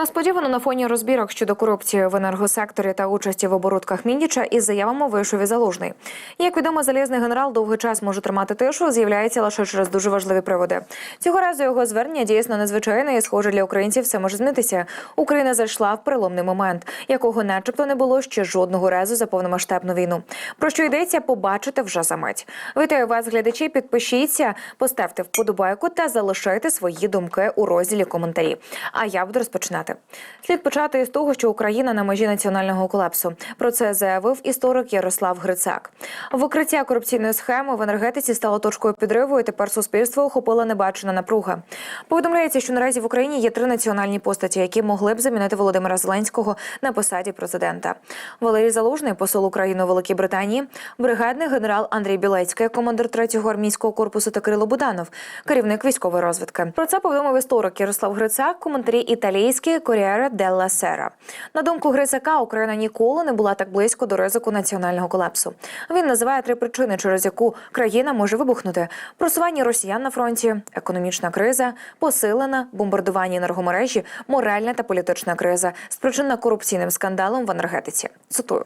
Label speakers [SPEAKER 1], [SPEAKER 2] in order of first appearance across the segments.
[SPEAKER 1] Несподівано на фоні розбірок щодо корупції в енергосекторі та участі в оборудках Міндіча із заявами вийшов і залужний. Як відомо, залізний генерал довгий час може тримати тишу, з'являється лише через дуже важливі приводи. Цього разу його звернення дійсно незвичайне і схоже для українців все може змінитися. Україна зайшла в переломний момент, якого, начебто, не було ще жодного разу за повномасштабну війну. Про що йдеться, побачите вже за мить. Вітаю вас, глядачі. Підпишіться, поставте вподобайку та залишайте свої думки у розділі коментарі. А я буду розпочинати. Слід почати із того, що Україна на межі національного колапсу. Про це заявив історик Ярослав Грицак. Викриття корупційної схеми в енергетиці стало точкою підриву, і тепер суспільство охопила небачена напруга. Повідомляється, що наразі в Україні є три національні постаті, які могли б замінити Володимира Зеленського на посаді президента. Валерій Залужний, посол України у Великій Британії, бригадний генерал Андрій Білецький, командир третього армійського корпусу та Кирило Буданов, керівник військової розвідки. Про це повідомив історик Ярослав Грицак, коментарі італійські Коріера Делла Сера. На думку Грицака, Україна ніколи не була так близько до ризику національного колапсу. Він називає три причини, через яку країна може вибухнути: просування росіян на фронті, економічна криза, посилена бомбардування енергомережі, моральна та політична криза, спричинена корупційним скандалом в енергетиці. Цитую: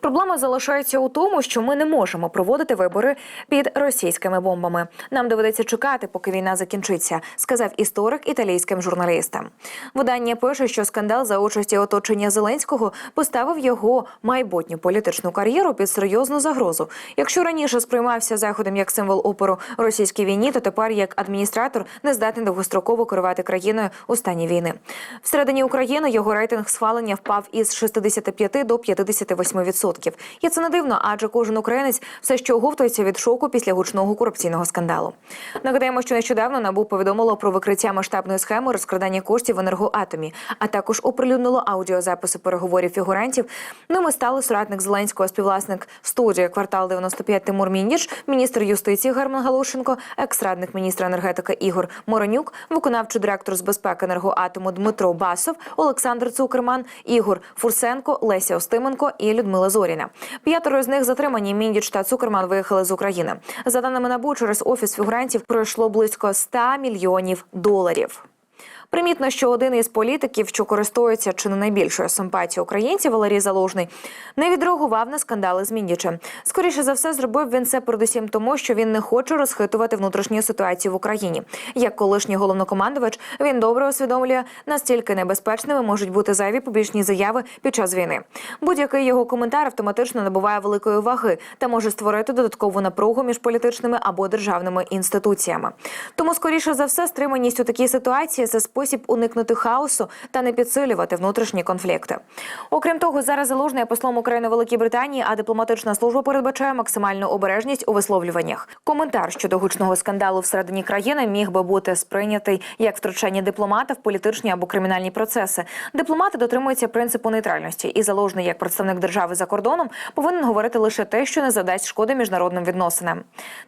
[SPEAKER 1] проблема залишається у тому, що ми не можемо проводити вибори під російськими бомбами. Нам доведеться чекати, поки війна закінчиться, сказав історик італійським журналістам. Видання пише, що скандал за участі оточення Зеленського поставив його майбутню політичну кар'єру під серйозну загрозу. Якщо раніше сприймався заходом як символ опору російській війні, то тепер як адміністратор не здатний довгостроково керувати країною у стані війни. Всередині України його рейтинг схвалення впав із 65 до 58%. І це не дивно, адже кожен українець все ще оговтується від шоку після гучного корупційного скандалу. Нагадаємо, що нещодавно НАБУ повідомило про викриття масштабної схеми розкрадання коштів в енергоатомі, а також оприлюднило аудіозаписи переговорів фігурантів. Ними стали соратник Зеленського, співвласник студії квартал 95 Тимур Мінніч, міністр юстиції Герман Галушенко, екс-радник міністра енергетики Ігор Моронюк, виконавчий директор з безпеки енергоатому Дмитро Басов, Олександр Цукерман, Ігор Фурсенко, Леся Остименко і Людмила Зоріна. П'ятеро з них затримані. Міндіч та Цукерман виїхали з України. За даними НАБУ, через офіс фігурантів пройшло близько 100 мільйонів доларів. Примітно, що один із політиків, що користується чи не найбільшою симпатією українців, Валерій Залужний, не відреагував на скандали з Міндічем. Скоріше за все, зробив він це передусім тому, що він не хоче розхитувати внутрішню ситуацію в Україні. Як колишній головнокомандувач, він добре усвідомлює, настільки небезпечними можуть бути зайві публічні заяви під час війни. Будь-який його коментар автоматично набуває великої ваги та може створити додаткову напругу між політичними або державними інституціями. Тому, скоріше за все, стриманість у такій ситуації це спосіб уникнути хаосу та не підсилювати внутрішні конфлікти. Окрім того, зараз залужний є послом України Великій Британії, а дипломатична служба передбачає максимальну обережність у висловлюваннях. Коментар щодо гучного скандалу всередині країни міг би бути сприйнятий як втручання дипломата в політичні або кримінальні процеси. Дипломати дотримуються принципу нейтральності, і залужний як представник держави за кордоном повинен говорити лише те, що не задасть шкоди міжнародним відносинам.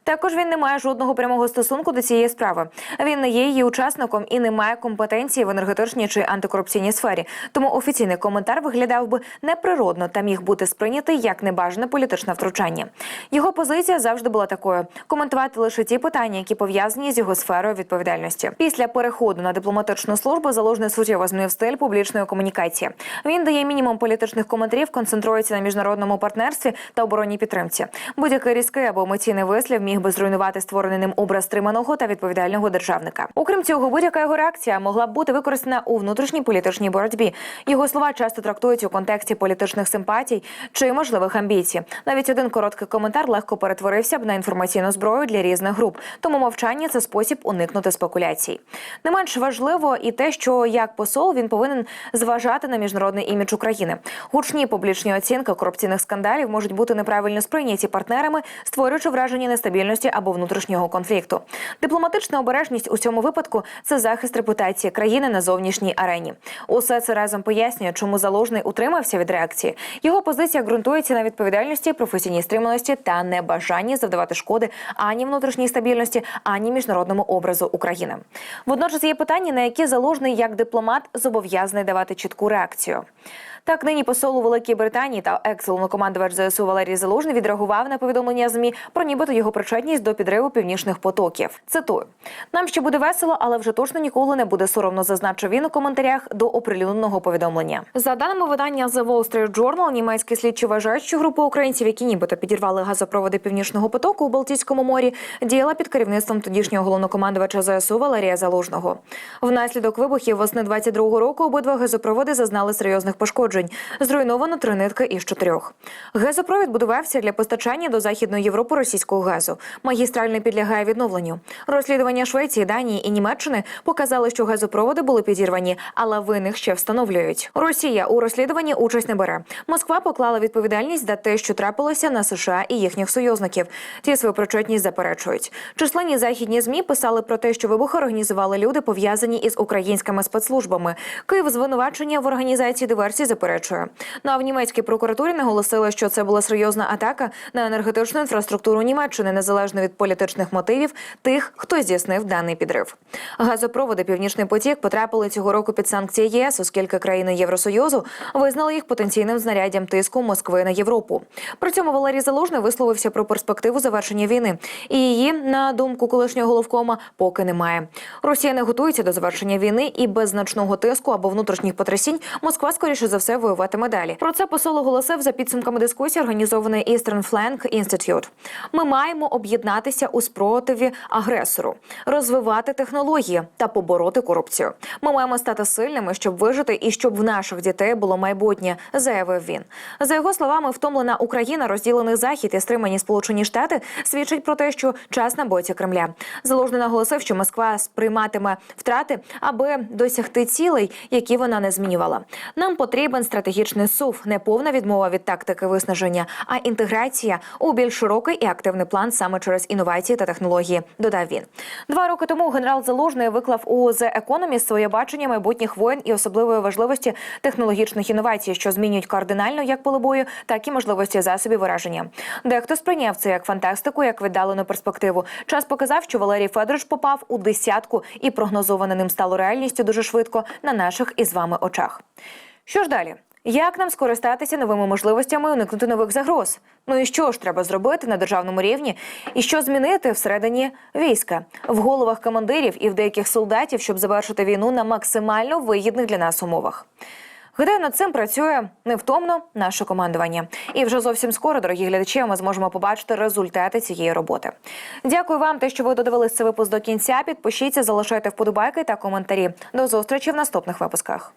[SPEAKER 1] Також він не має жодного прямого стосунку до цієї справи. Він не є її учасником і не має компетенції в енергетичній чи антикорупційній сфері. Тому офіційний коментар виглядав би неприродно та міг бути сприйнятий як небажане політичне втручання. Його позиція завжди була такою: коментувати лише ті питання, які пов'язані з його сферою відповідальності. Після переходу на дипломатичну службу заложний суттєво змінив стиль публічної комунікації. Він дає мінімум політичних коментарів, концентрується на міжнародному партнерстві та оборонній підтримці. Будь-який різкий або емоційний вислів міг би зруйнувати створений ним образ стриманого та відповідального державника. Окрім цього, будь-яка його реакція могла б бути використана у внутрішній політичній боротьбі. Його слова часто трактують у контексті політичних симпатій чи можливих амбіцій. Навіть один короткий коментар легко перетворився б на інформаційну зброю для різних груп. Тому мовчання це спосіб уникнути спекуляцій. Не менш важливо і те, що як посол він повинен зважати на міжнародний імідж України. Гучні публічні оцінки корупційних скандалів можуть бути неправильно сприйняті партнерами, створюючи враження нестабільності або внутрішнього конфлікту. Дипломатична обережність у цьому випадку це захист репутації країни на зовнішній арені. Усе це разом пояснює, чому заложний утримався від реакції. Його позиція ґрунтується на відповідальності, професійній стриманості та небажанні завдавати шкоди ані внутрішній стабільності, ані міжнародному образу України. Водночас є питання, на які заложний як дипломат зобов'язаний давати чітку реакцію. Так, нині посол у Великій Британії та екс-головнокомандувач ЗСУ Валерій Залужний відреагував на повідомлення змі про нібито його причетність до підриву північних потоків. Цитую: нам ще буде весело, але вже точно ніколи не буде соромно зазначив він у коментарях до оприлюдненого повідомлення. За даними видання The Wall Street Journal, німецькі слідчі вважають, що група українців, які нібито підірвали газопроводи північного потоку у Балтійському морі, діяла під керівництвом тодішнього головнокомандувача ЗСУ Валерія Залужного. Внаслідок вибухів восени 22-го року обидва газопроводи зазнали серйозних пошкоджень. Зруйновано три нитки із чотирьох. Газопровід будувався для постачання до західної Європи російського газу. Магістраль не підлягає відновленню. Розслідування Швеції, Данії і Німеччини показали, що газопроводи були підірвані, але винних ще встановлюють. Росія у розслідуванні участь не бере. Москва поклала відповідальність за те, що трапилося на США і їхніх союзників. Ті свою причетність заперечують. Численні західні змі писали про те, що вибух організували люди, пов'язані із українськими спецслужбами. Київ звинувачення в організації диверсії заперечує. Ну а в німецькій прокуратурі наголосили, що це була серйозна атака на енергетичну інфраструктуру Німеччини, незалежно від політичних мотивів тих, хто здійснив даний підрив. Газопроводи Північний потік потрапили цього року під санкції ЄС, оскільки країни Євросоюзу визнали їх потенційним знаряддям тиску Москви на Європу. При цьому Валерій Залужний висловився про перспективу завершення війни, і її, на думку колишнього головкома, поки немає. Росія не готується до завершення війни і без значного тиску або внутрішніх потрясінь Москва скоріше за все воюватиме далі. Про це посол оголосив за підсумками дискусії, організованої Eastern Flank Institute. Ми маємо об'єднатися у спротиві агресору, розвивати технології та побороти корупцію. Ми маємо стати сильними, щоб вижити і щоб в наших дітей було майбутнє, заявив він. За його словами, втомлена Україна, розділений захід і стримані Сполучені Штати свідчить про те, що час на боці Кремля. Залужний наголосив, що Москва сприйматиме втрати, аби досягти цілей, які вона не змінювала. Нам потрібен стратегічний сув, не повна відмова від тактики виснаження, а інтеграція у більш широкий і активний план саме через інновації та технології. Додав він. Два роки тому генерал Залужний виклав у The Economist своє бачення майбутніх воєн і особливої важливості технологічних інновацій, що змінюють кардинально як поле бою, так і можливості засобів вираження. Дехто сприйняв це як фантастику, як віддалену перспективу. Час показав, що Валерій Федорович попав у десятку, і прогнозоване ним стало реальністю дуже швидко на наших із вами очах. Що ж далі? Як нам скористатися новими можливостями уникнути нових загроз? Ну і що ж треба зробити на державному рівні? І що змінити всередині війська в головах командирів і в деяких солдатів, щоб завершити війну на максимально вигідних для нас умовах? Гадаю, над цим працює невтомно наше командування. І вже зовсім скоро, дорогі глядачі, ми зможемо побачити результати цієї роботи. Дякую вам, те, що ви додивились цей випуск до кінця. Підпишіться, залишайте вподобайки та коментарі. До зустрічі в наступних випусках.